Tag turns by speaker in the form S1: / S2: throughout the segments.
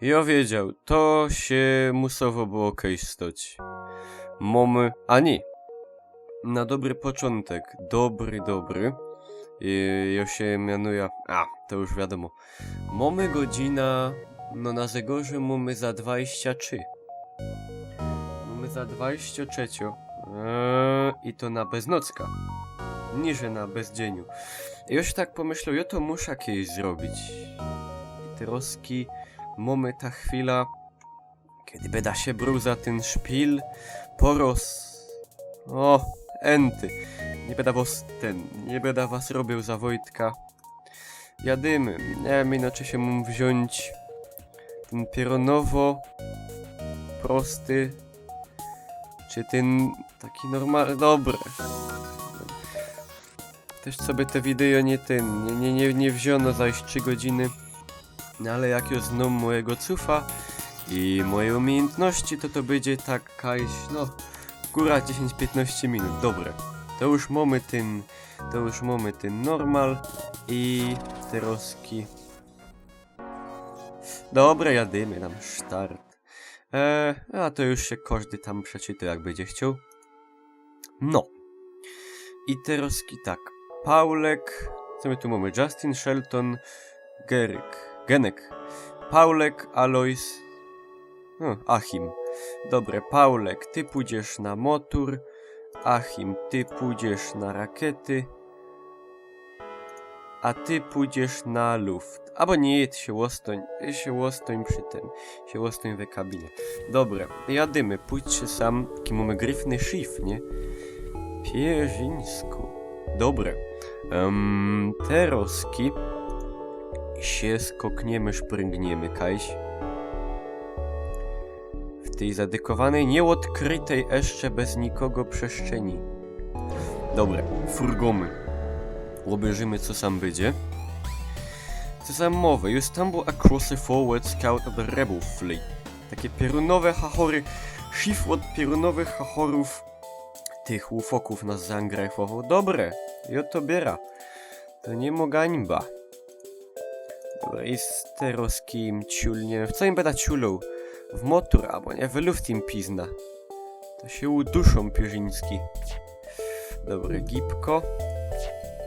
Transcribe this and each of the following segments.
S1: Ja wiedział, to się musowo było okej stać. Mamy... A nie. Na dobry początek. Dobry, dobry. I ja się mianuje... A, to już wiadomo. Mamy godzina... No na Zegorze mamy za 23. Mamy za 23. Eee, I to na beznocka. Nie, że na bezdzieniu. I już tak pomyślał, ja to muszę kiedyś zrobić. I teroski mamy ta chwila, kiedy beda się bruza ten szpil, poros. O, enty. Nie beda was ten, nie beda was robił za Wojtka. Jadymy. Nie wiem, inaczej się mam wziąć ten pieronowo prosty, czy ten taki normalny, dobry. Też sobie te wideo nie ten, nie, nie, nie, nie wziono zaś 3 godziny. No ale jak już znam mojego cufa i moje umiejętności, to to będzie takaś, no, góra 10-15 minut, dobre. To już mamy ten, to już mamy ten normal i teroski. Dobre, jadymy tam start. Eee, a to już się każdy tam przeczyta jak będzie chciał. No. I teroski tak. Paulek, co my tu mamy? Justin, Shelton, Geryk, Genek, Paulek, Alois, o, Achim. Dobre, Paulek, ty pójdziesz na motor, Achim, ty pójdziesz na rakiety, a ty pójdziesz na luft. Albo nie, ty się łostoń, ty się łostoń przy tym, się łostoń we kabinie. Dobre, jadymy, pójdźcie sam, taki mamy gryfny szyf, nie? Pierzińsku. Dobre. Um, się skokniemy, szpręgniemy, Kajś. W tej zadykowanej, nieodkrytej jeszcze bez nikogo przestrzeni. Dobre, furgomy. Obejrzymy, co sam będzie. Co sam mowy, you stumble across a forward scout of the rebel fleet. Takie piorunowe hachory, szif od piorunowych hachorów tych łufoków nas zaangrafował. Dobre, i to biera. To nie mo gańba. Dobra, i teroskim ciulnie. W co im beda ciulą? W motor, albo nie, w luft im pizna. To się uduszą pierzyński. Dobre, gipko.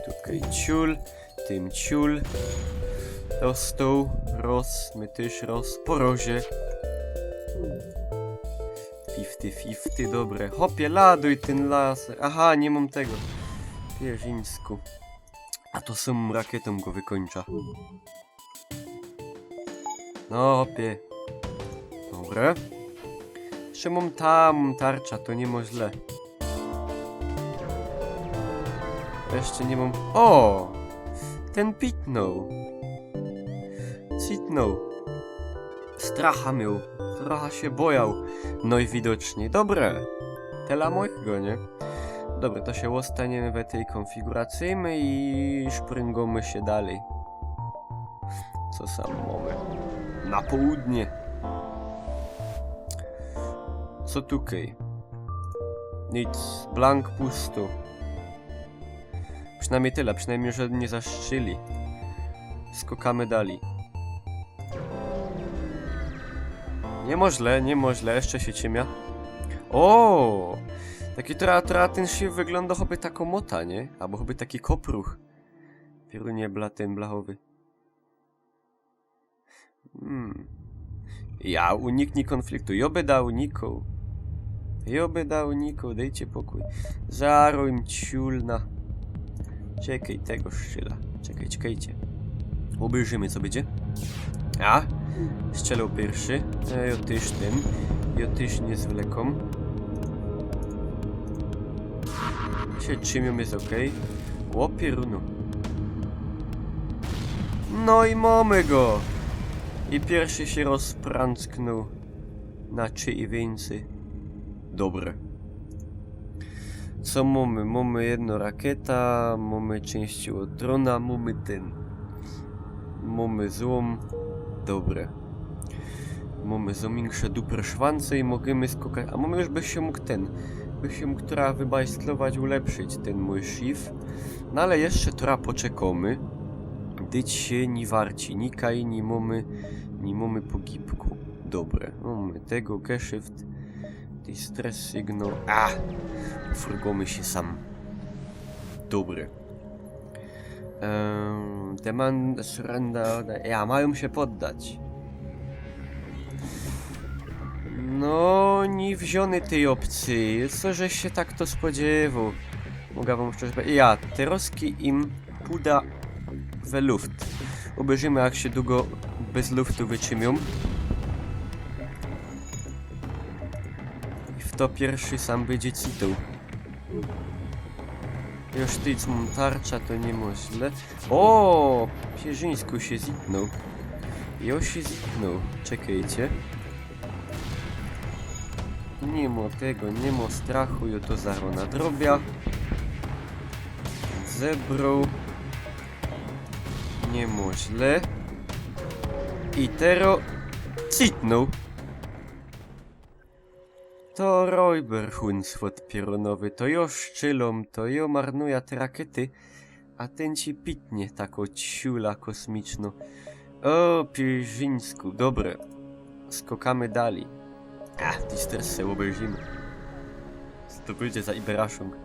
S1: Tutaj ciul, tym ciul. Dostał, roz, my też roz, po rozie. Fifty, fifty, dobre. Hopie, laduj ten laser. Aha, nie mam tego. Pierzyńsku. A to są rakietą go wykończa. No, hopie. Dobre. Jeszcze mam tam tarcza, to nie ma źle. Jeszcze nie mam... O! Ten pitnął. Citnął. Stracha miał. Trochę się bojał. No i widocznie. Dobre. Tela mojego, nie? Dobra, to się ostaniemy w tej konfiguracyjmy i szpryngamy się dalej. Co sam mamy? Na południe. Co tutaj? Nic. Blank pusto. Przynajmniej tyle, przynajmniej, że nie zaszczyli. Skokamy dalej. Nie mo źle, nie mo źle, jeszcze się ciemia. O! Taki tra, tra ten się wygląda choby taką mota, nie? Albo choby taki kopruch. Pierunie bla ten blachowy. Hmm. Ja uniknij konfliktu. Joby da uniku. Joby da uniku, dejcie pokój. Zaruj ciulna. Czekaj tego szczyla. Czekaj, czekajcie. Obejrzymy co będzie. A? Strzelał pierwszy. E, ja też ten. Ja też nie zwlekom. się trzymią, jest ok. Łopieruno. No i mamy go! I pierwszy się rozprancknął na i więcej. Dobre. Co mamy? Mamy jedno rakieta, mamy części od drona, mamy ten. Mamy złom. Dobre. Mamy zomiększe duper szwance i możemy skakać. A mamy już by się mógł ten by się mógł która wybajstlować, ulepszyć ten mój shift. No ale jeszcze trochę poczekamy. Dyć się ni warci, ni kaj, ni mamy Nie mamy po gipku. Dobre. Mamy tego geshift. Distress signal. A! Frgomy się sam. Dobre. Demand surrender. Ja, mają się poddać. No, nie wziony tej opcji. Co żeś się tak to spodziewał? Mogę wam szczerze powiedzieć. Ja, Teroski im puda we luft. Obejrzymy jak się długo bez luftu wytrzymią. I w to pierwszy sam będzie citał. Już tyc mam tarcza, to nie ma źle. O, Pierzyńsku się zitnął. Jo się zitnął. Czekajcie. Ma tego, ma strachu, jo to zaro nadrobia. Zebrał. Nie ma źle. I tero citnął. To Royber Hunsfot pieronowy, to jo szczylom, to jo marnuja te rakiety, a ten ci pitnie tako ciula kosmiczno. O, Pierzyńsku, dobre. Skokamy dalej. A, ty se obejrzymy. Będzie za Iberaszung.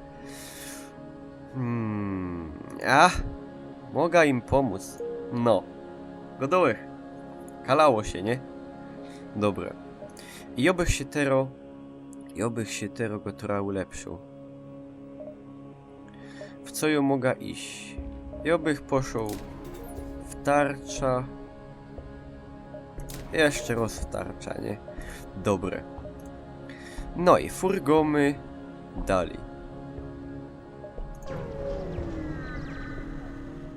S1: Hmm, a, mogę im pomóc. No. Godołych. Kalało się, nie? Dobre. I obych się tero... I obych się tero go trochę ulepszył. W co ją mogę iść? I obych poszł w tarcza... Jeszcze raz w tarcza, nie? Dobre. No i furgomy dalej.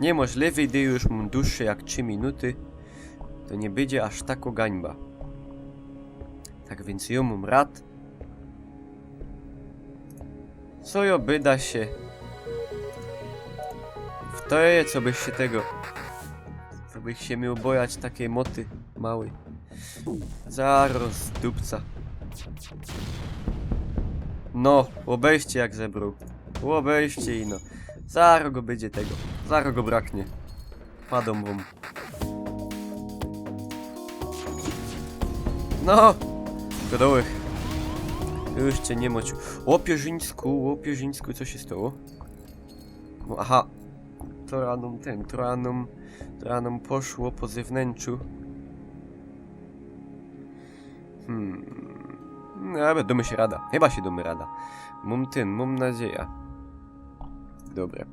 S1: Niemożliwe, gdy już mam dłuższe jak 3 minuty, to nie będzie aż tako gańba. Tak więc ją mam rad. Co jo byda się? W to je, co byś się tego... Co byś się miał bojać takiej moty małej. Zaraz, dupca. No, obejście jak zebrał. Obejście i no. Zaro go będzie tego. Zaro go braknie. Padą wam. No! Godołych. Już cię nie mocił. O Pierzyńsku, co się stało? No, aha. Trojanom ten, Trojanom... Trojanom poszło po zewnętrzu. Hmm. No, ale domy się rada. Chyba się domy rada. Mam ten, mam nadzieję. Dobra.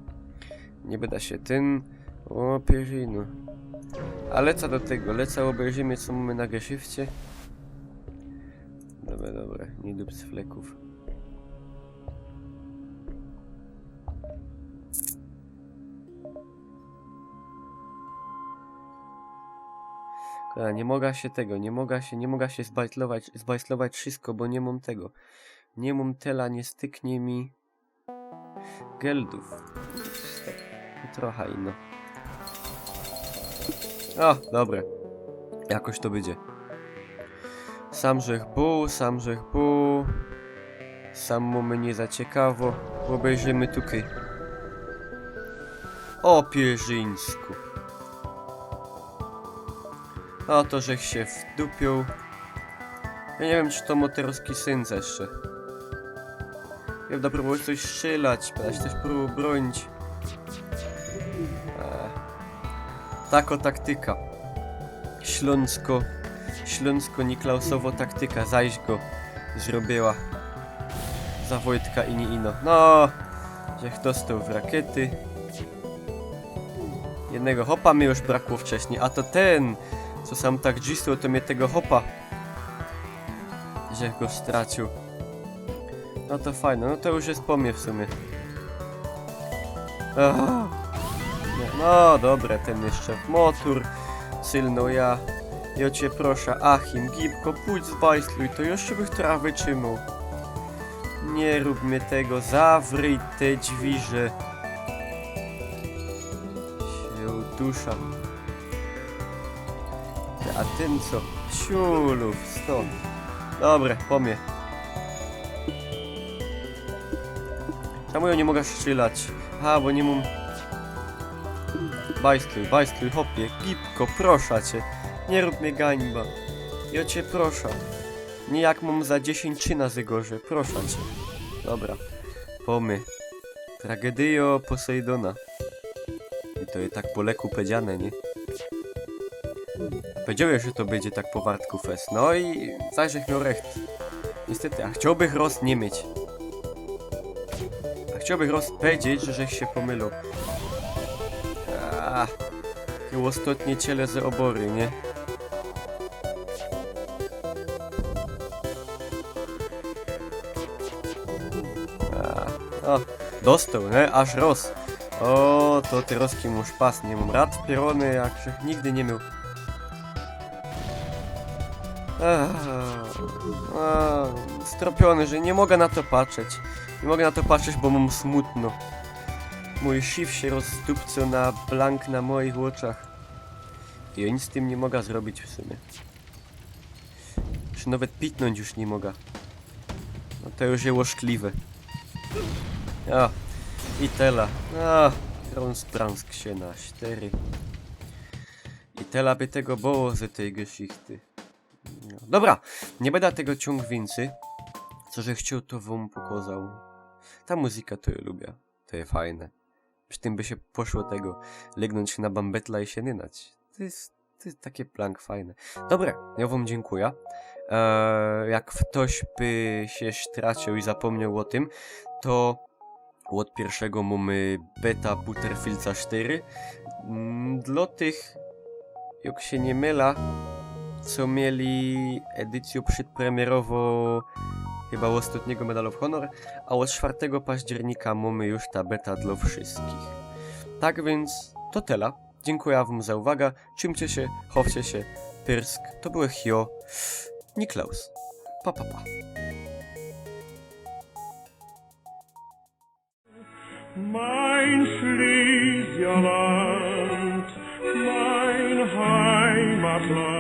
S1: Nie będę się ten. O. A leca do tego. Leca obejrzymy, co mamy na geszywcie. Dobra, dobra. Nie dup z fleków. Dobra, nie mogę się tego, nie mogę się, nie mogę się zbajtlować, zbajtlować wszystko, bo nie mam tego. Nie mam tela, nie styknie mi geldów. Trochę inno. O, dobre. Jakoś to będzie. Sam żech bu, sam żech bu. Sam mu mnie za ciekawo. Obejrzymy tutaj. O Pierzyńsku. O to, żech się wdupił. Ja nie wiem, czy to moterowski syn jeszcze. Ja będę próbował coś strzelać, będę też próbował bronić. Eee. Tako taktyka. Śląsko. Śląsko-Niklausowo taktyka. Zaś go zrobiła. Za Wojtka i nie ino. No, żech dostał w rakiety. Jednego hopa mi już brakło wcześniej, a to ten, co sam tak dzisł, to mnie tego hopa. Żech go stracił. No to fajne, no to już jest po mnie w sumie. No, dobre, ten jeszcze motor. Sylno ja. Ja cię proszę, Achim, Gibko, pójdź z bajsluj, to jeszcze bych trochę wytrzymał. Nie rób mnie tego, zawryj te drzwiże. Się dusza. A ten co? Ciulów, stąd. Dobre, po mnie. Czemu ja nie mogę strzelać? Aha, bo nie mam... Bajstluj, bajstluj, hopie, gipko, proszę cię. Nie rób mnie gańba. Ja cię proszę. Nie jak mam za 10 na Zygorze, proszę cię. Dobra, pomy. Tragedio Posejdona. I to jest tak po leku powiedziane, nie? Powiedziałem, że to będzie tak po wartku fest. No i zajrzeć miał recht. Niestety, a chciałbym roz nie mieć. A chciałbym roz powiedzieć, że się pomylał. A, takie ostatnie ciele ze obory, nie? Dostał, nie? Aż roz. O, to ty rozki mu szpas, nie mam rad pierony, jak się nigdy nie miał. Stropiony, że nie mogę na to patrzeć. Nie mogę na to patrzeć, bo mam smutno. Mój siw się rozdupco na blank na moich oczach. I ja nic z tym nie mogę zrobić w sumie. Czy nawet pitnąć już nie mogę. No to już jest łoszkliwe. A, i tela. A, Ronsbransk się na cztery. I tela by tego było z tej geschichty. No. Dobra, nie będę tego ciąg więcej. Co, że chciał, to wam pokazał. Ta muzyka to ja lubię. To jest fajne. Przy tym by się poszło tego, legnąć na bambetla i się nynać. To jest, to jest takie plank fajne. Dobra, ja wam dziękuję. Eee, jak ktoś by się stracił i zapomniał o tym, to od pierwszego mamy beta Butterfieldsa 4. Mm, Dla tych, jak się nie myla, co mieli edycję przedpremierowo chyba ostatniego Medal of Honor, a od 4 października mamy już ta beta dla wszystkich. Tak więc to tyle. Dziękuję wam za uwagę. Czymcie się, chowcie się. Pyrsk, to były Hio, Niklaus. Pa, pa, pa.
S2: Mein Schlesierland, mein Heimatland.